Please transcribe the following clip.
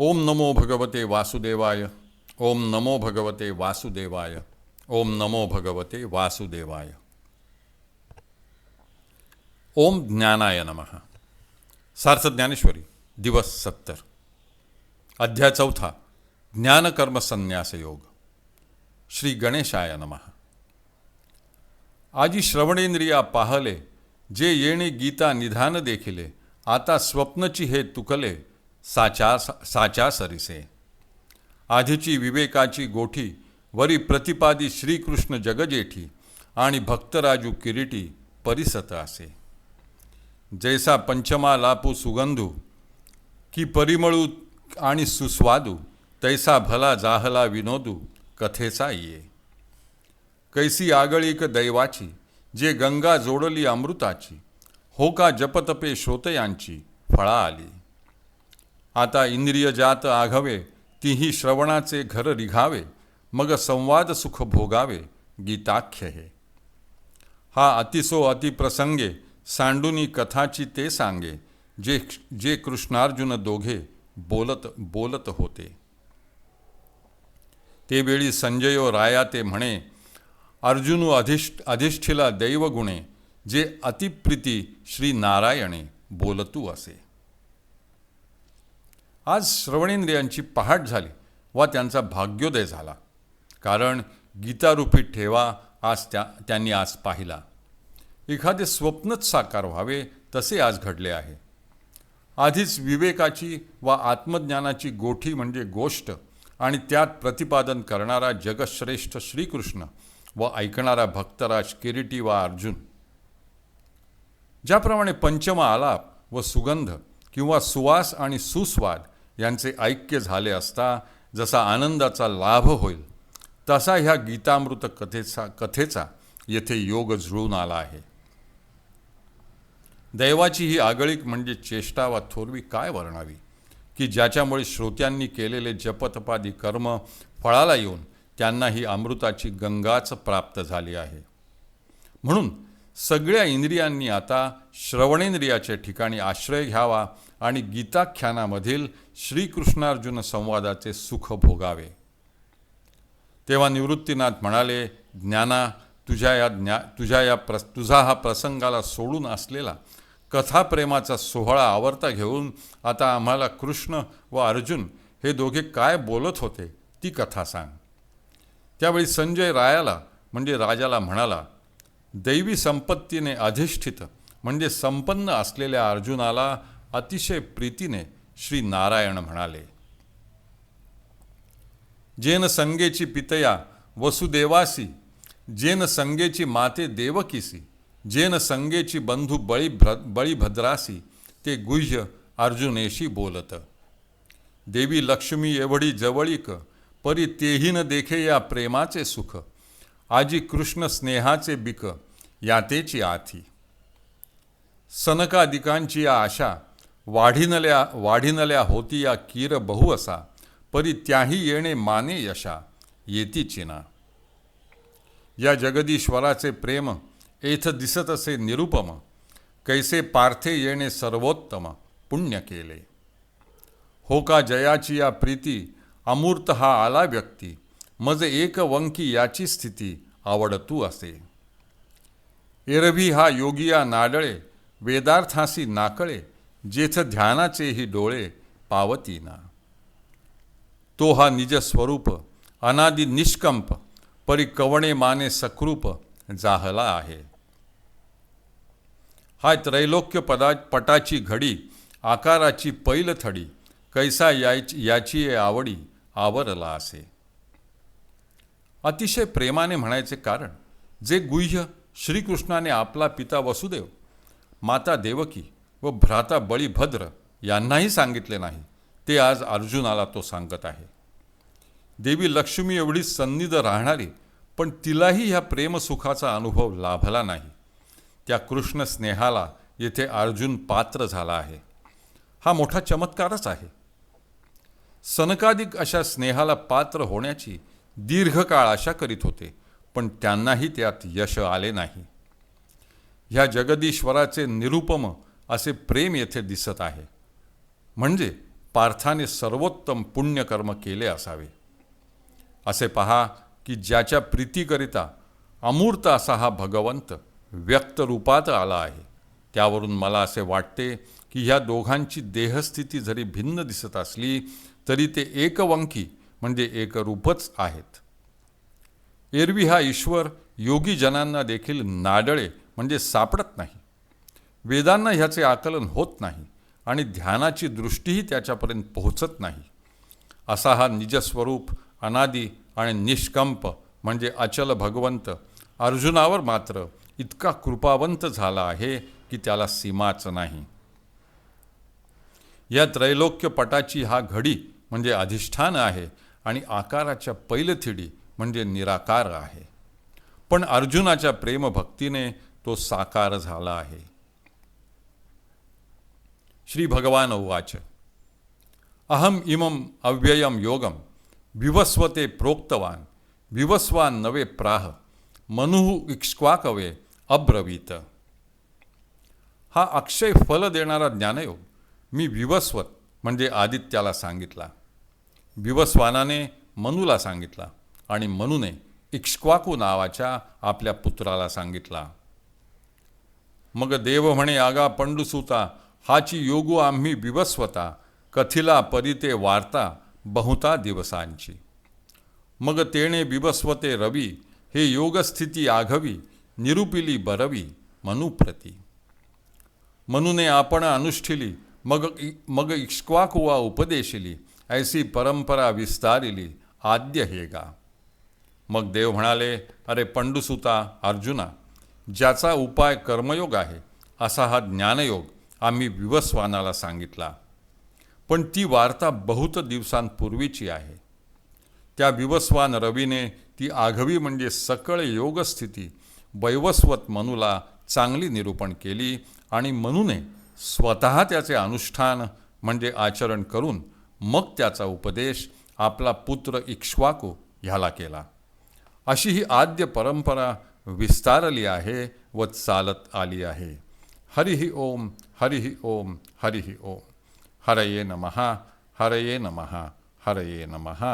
ओम नमो भगवते वासुदेवाय। ओम नमो भगवते वासुदेवाय। ओम नमो भगवते वासुदेवाय। ओम ज्ञानाय नमः। सार्थ ज्ञानेश्वरी दिवस सत्तर। अध्याय चौथा ज्ञानकर्म संन्यास योग। श्री गणेशाय नमः। आजी श्रवणेंद्रिया पाहले जे येणे गीता निधान देखिले आता स्वप्नची हे तुकले साचा साचा सरिसे. आधीची विवेकाची गोठी वरी प्रतिपादी श्रीकृष्ण जगजेठी आणि भक्तराजू किरीटी परिसत असे जैसा पंचमा लापू सुगंधू की परिमळू आणि सुस्वादू तैसा भला जाहला विनोदू कथेचा ये. कैसी आगळीक दैवाची जे गंगा जोडली अमृताची हो का जपतपे श्रोतयांची फळा आली. आता इंद्रिय जात आघवे तीही श्रवणाचे घर रिघावे मग संवाद सुख भोगावे गीताख्य हे. हा अतिसो अतिप्रसंगे सांडुनी कथाची ते सांगे जे जे कृष्णार्जुन दोघे बोलत बोलत होते. ते वेळी संजयो राया ते म्हणे अर्जुनू अधिष्ठ अधिष्ठिला दैवगुणे जे अतिप्रिती श्री नारायणे बोलतू असे. आज श्रवणेंद्रियांची पहाट झाली व त्यांचा भाग्योदय झाला. कारण गीतारूपी ठेवा आज त्या त्यांनी आज पाहिला. एखादे स्वप्नच साकार व्हावे तसे आज घडले आहे. आधीच विवेकाची व आत्मज्ञानाची गोठी म्हणजे गोष्ट आणि त्यात प्रतिपादन करणारा जगश्रेष्ठ श्रीकृष्ण व ऐकणारा भक्तराज किरीटी वा अर्जुन. ज्याप्रमाणे पंचमा आलाप व सुगंध किंवा सुवास आणि सुस्वाद यांचे ऐक्य झाले असता जसा आनंदाचा लाभ होईल तसा ह्या गीतामृत कथेचा कथेचा येथे योग जुळून आला आहे. दैवाची ही आगळीक म्हणजे चेष्टा वा थोरवी काय वर्णावी? की ज्याच्यामुळे श्रोत्यांनी केलेले जपतपादी कर्म फळाला येऊन त्यांना ही अमृताची गंगाच प्राप्त झाली आहे. म्हणून सगळ्या इंद्रियांनी आता श्रवणेंद्रियाच्या ठिकाणी आश्रय घ्यावा आणि गीताख्यानामधील श्रीकृष्णार्जुन संवादाचे सुख भोगावे. तेव्हा निवृत्तीनाथ म्हणाले ज्ञाना तुझ्या या ज्ञा तुझ्या या प्र तुझा हा प्रसंगाला सोडून असलेला कथाप्रेमाचा सोहळा आवरता घेऊन आता आम्हाला कृष्ण व अर्जुन हे दोघे काय बोलत होते ती कथा सांग. त्यावेळी संजय रायाला म्हणजे राजाला म्हणाला दैवी संपत्तीने अधिष्ठित म्हणजे संपन्न असलेल्या अर्जुनाला अतिशय प्रीतीने श्री नारायण म्हणाले. जेन संगेची पितया वसुदेवासी जेन संगेची माते देवकीसी जेन संगेची बंधू बळीभ्र बळीभद्रासी ते गुह्य अर्जुनेशी बोलत. देवी लक्ष्मी एवढी जवळीक परी तेही न देखे या प्रेमाचे सुख. आजी कृष्ण स्नेहाचे बिक यातेची आथी. सनकादिकांची या आशा वाढिनल्या वाढिनल्या होती या कीर बहु असा परी त्याही येणे माने यशा येती चिना. या जगदीश्वराचे प्रेम एथ दिसत असे निरुपम कैसे पार्थे येणे सर्वोत्तम पुण्य केले. हो का जयाची या प्रीती अमूर्त हा आला व्यक्ती मज एक वंकी याची स्थिती आवडतू असे. एरवी हा योगिया नाडळे वेदार्थासी नाकळे जेथ ध्यानाचेही डोळे पावतीना. तो हा निज स्वरूप अनादि निष्कंप परी कवणे माने सकृप जाहला आहे. हा त्रैलोक्य पदा पटाची घडी आकाराची पैलथडी कैसा याची याची आवडी आवरला असे. अतिशय प्रेमाने म्हणायचे कारण जे गुह्य श्रीकृष्णाने आपला पिता वसुदेव माता देवकी व भ्राता बळीभद्र यांनाही सांगितले नाही ते आज अर्जुनाला तो सांगत आहे. देवी लक्ष्मी एवढी सन्निध राहणारी पण तिलाही ह्या प्रेमसुखाचा अनुभव लाभला नाही. त्या कृष्ण स्नेहाला येथे अर्जुन पात्र झाला आहे. हा मोठा चमत्कारच आहे. सनकाधिक अशा स्नेहाला पात्र होण्याची दीर्घकाळ आशा करीत होते पण त्यांनाही त्यात यश आले नाही. ह्या जगदीश्वराचे निरुपम असे प्रेम येथे दिसत आहे. म्हणजे पार्थाने सर्वोत्तम पुण्यकर्म केले असावे. असे पहा की ज्याच्या प्रीतीकरिता अमूर्त असा हा भगवंत व्यक्त रूपात आला आहे. त्यावरून मला असे वाटते की ह्या दोघांची देहस्थिती जरी भिन्न दिसत असली तरी ते एकवंकी म्हणजे एकरूपच आहेत. एरवी हा ईश्वर योगी जनांना देखील नाडळे म्हणजे सापडत नाही. वेदांना ह्याचे आकलन होत नाही आणि ध्यानाची दृष्टीही त्याच्यापर्यंत पोहोचत नाही. असा हा निजस्वरूप अनादी आणि निष्कंप म्हणजे अचल भगवंत अर्जुनावर मात्र इतका कृपावंत झाला आहे की त्याला सीमाच नाही. या त्रैलोक्य पटाची हा घडी म्हणजे अधिष्ठान आहे आणि आकाराच्या पैलथिडी म्हणजे निराकार आहे. पण अर्जुनाच्या प्रेमभक्तीने तो साकार झाला आहे. श्री भगवान उवाच. अहम इमम अव्ययम योगम विवस्वते प्रोक्तवान. विवस्वान नवे प्राह. मनुः इक्ष्वाकवे अब्रवीत. हा अक्षय फल देणारा ज्ञानयोग मी विवस्वत म्हणजे आदित्याला सांगितला. विवस्वानाने मनूला सांगितला आणि मनूने इक्ष्क्वाकू नावाच्या आपल्या पुत्राला सांगितला. मग देव म्हणे आगा पंडुसुता हाची योगू आम्ही विवस्वता कथिला परिते वार्ता बहुता दिवसांची. मग तेणे विवस्वते रवी हे योगस्थिती आघवी निरुपिली बरवी मनुप्रती. मनुने आपण अनुष्ठिली मग मग इक्ष्क्वाकुवा उपदेशिली ऐसी परंपरा विस्तारिली आद्य हे गा. मग देव म्हणाले अरे पंडुसुता अर्जुना ज्याचा उपाय कर्मयोग आहे असा हा ज्ञानयोग आम्ही विवस्वानाला सांगितला. पण ती वार्ता बहुत दिवसांपूर्वीची आहे. त्या विवस्वान रवीने ती आघवी म्हणजे सकळ योगस्थिती वैवस्वत मनूला चांगली निरूपण केली आणि मनुने स्वतः त्याचे अनुष्ठान म्हणजे आचरण करून मग त्याचा उपदेश आपला पुत्र इक्ष्वाकू ह्याला केला. अशी ही आद्य परंपरा विस्तारली आहे व चालत आली आहे. हरिही ओम हरिही ओम हरिही ओम. हरये नमः हरये नमः हरये नमः.